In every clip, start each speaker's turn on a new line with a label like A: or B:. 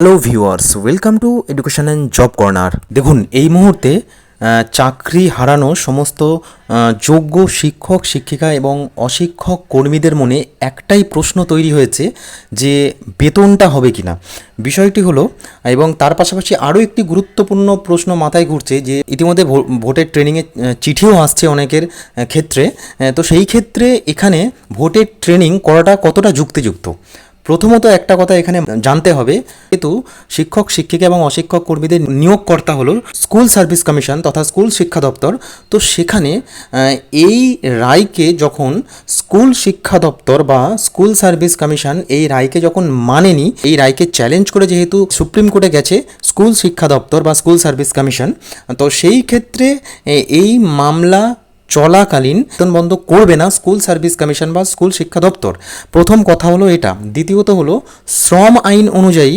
A: Hello viewers welcome to education and job corner দেখুন, এই মুহূর্তে চাকরি হারানো সমস্ত যোগ্য শিক্ষক, শিক্ষিকা এবং অশিক্ষক কর্মীদের মনে একটাই প্রশ্ন তৈরি হয়েছে যে বেতনটা হবে কি না বিষয়টি হলো, এবং তার পাশাপাশি আরও একটি গুরুত্বপূর্ণ প্রশ্ন মাথায় ঘুরছে যে ইতিমধ্যে ভোটের ট্রেনিংয়ে চিঠিও আসছে অনেকের ক্ষেত্রে। তো সেই ক্ষেত্রে এখানে ভোটের ট্রেনিং করাটা কতটা যুক্তিযুক্ত? প্রথমত একটা কথা এখানে জানতে হবে কিন্তু শিক্ষক, শিক্ষিকা এবং অশিক্ষক কর্মীদের নিয়োগকর্তা হলো স্কুল সার্ভিস কমিশন তথা স্কুল শিক্ষা দপ্তর। তো সেখানে এই রায়কে যখন স্কুল শিক্ষা দপ্তর বা স্কুল সার্ভিস কমিশন এই রায়কে যখন মানেনি, এই রায়কে চ্যালেঞ্জ করে যেহেতু সুপ্রিম কোর্টে গেছে স্কুল শিক্ষা দপ্তর বা স্কুল সার্ভিস কমিশন, তো সেই ক্ষেত্রে এই মামলা চলাকালীন বেতন বন্ধ করবে না স্কুল সার্ভিস কমিশন বা স্কুল শিক্ষা দপ্তর। প্রথম কথা হলো এটা। দ্বিতীয়ত হলো শ্রম আইন অনুযায়ী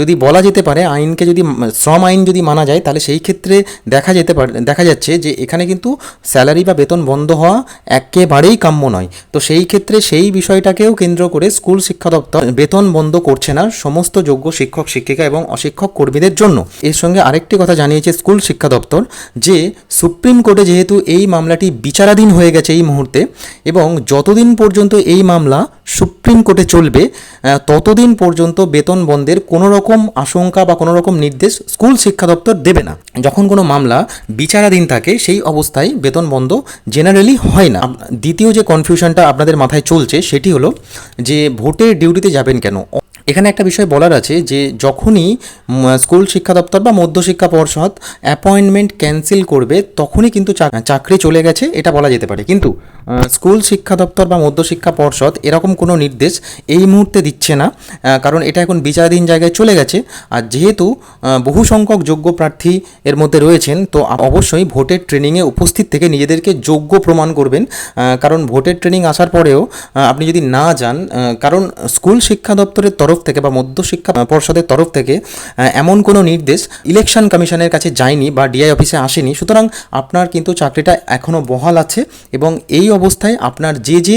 A: যদি বলা যেতে পারে আইনকে যদি, শ্রম আইন যদি মানা যায়, তাহলে সেই ক্ষেত্রে দেখা যেতে পারে, দেখা যাচ্ছে যে এখানে কিন্তু স্যালারি বা বেতন বন্ধ হওয়া একেবারেই কাম্য নয়। তো সেই ক্ষেত্রে সেই বিষয়টাকেও কেন্দ্র করে স্কুল শিক্ষা দপ্তর বেতন বন্ধ করছে না সমস্ত যোগ্য শিক্ষক, শিক্ষিকা এবং অশিক্ষক কর্মীদের জন্য। এর সঙ্গে আরেকটি কথা জানিয়েছে স্কুল শিক্ষা দপ্তর যে সুপ্রিম কোর্টে যেহেতু এই মামলাটি বিচারাধীন হয়ে গেছে এই মুহূর্তে এবং যতদিন পর্যন্ত এই মামলা সুপ্রিম কোর্টে চলবে ততদিন পর্যন্ত বেতন বন্ধের কোনো রকম আশঙ্কা বা কোনো রকম নির্দেশ স্কুল শিক্ষা দপ্তর দেবে না। যখন কোনো মামলা বিচারাধীন থাকে, সেই অবস্থায় বেতন বন্ধ জেনারেলি হয় না। দ্বিতীয় যে কনফিউশনটা আপনাদের মাথায় চলছে, সেটি হলো যে ভোটের ডিউটিতে যাবেন কেন? এখানে একটা বিষয় বলার আছে যে যখনই স্কুল শিক্ষা দপ্তর বা মধ্যশিক্ষা পর্ষদ অ্যাপয়েন্টমেন্ট ক্যান্সেল করবে, তখনই কিন্তু চাক- চাকরি চলে গেছে, এটা বলা যেতে পারে। কিন্তু স্কুল শিক্ষা দপ্তর বা মধ্যশিক্ষা পর্ষদ এরকম কোনো নির্দেশ এই মুহূর্তে দিচ্ছে না কারণ এটা এখন বিচারাধীন জায়গায় চলে গেছে। আর যেহেতু বহু সংখ্যক যোগ্য প্রার্থী এর মধ্যে রয়েছেন, তো অবশ্যই ভোটের ট্রেনিংয়ে উপস্থিত থেকে নিজেদেরকে যোগ্য প্রমাণ করবেন কারণ ভোটের ট্রেনিং আসার পরেও আপনি যদি না যান কারণ স্কুল শিক্ষা দপ্তরের তরফ থেকে বা মধ্য শিক্ষা পর্ষদের তরফ থেকে এমন কোনো নির্দেশ ইলেকশন কমিশনের কাছে যায়নি বা ডিআই অফিসে আসেনি। সুতরাং আপনার কিন্তু চাকরিটা এখনও বহাল আছে এবং এই অবস্থায় আপনার যে যে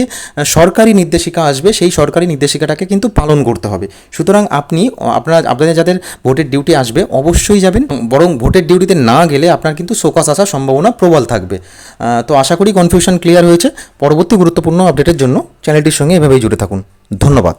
A: সরকারি নির্দেশিকা আসবে, সেই সরকারি নির্দেশিকাটাকে কিন্তু পালন করতে হবে। সুতরাং আপনি, আপনার, আপনাদের যাদের ভোটের ডিউটি আসবে, অবশ্যই যাবেন বরং ভোটের ডিউটিতে না গেলে আপনার কিন্তু সোকাস আসার সম্ভাবনা প্রবল থাকবে। তো আশা করি কনফিউশন ক্লিয়ার হয়েছে। পরবর্তী গুরুত্বপূর্ণ আপডেটের জন্য চ্যানেলটির সঙ্গে এভাবেই জুড়ে থাকুন। ধন্যবাদ।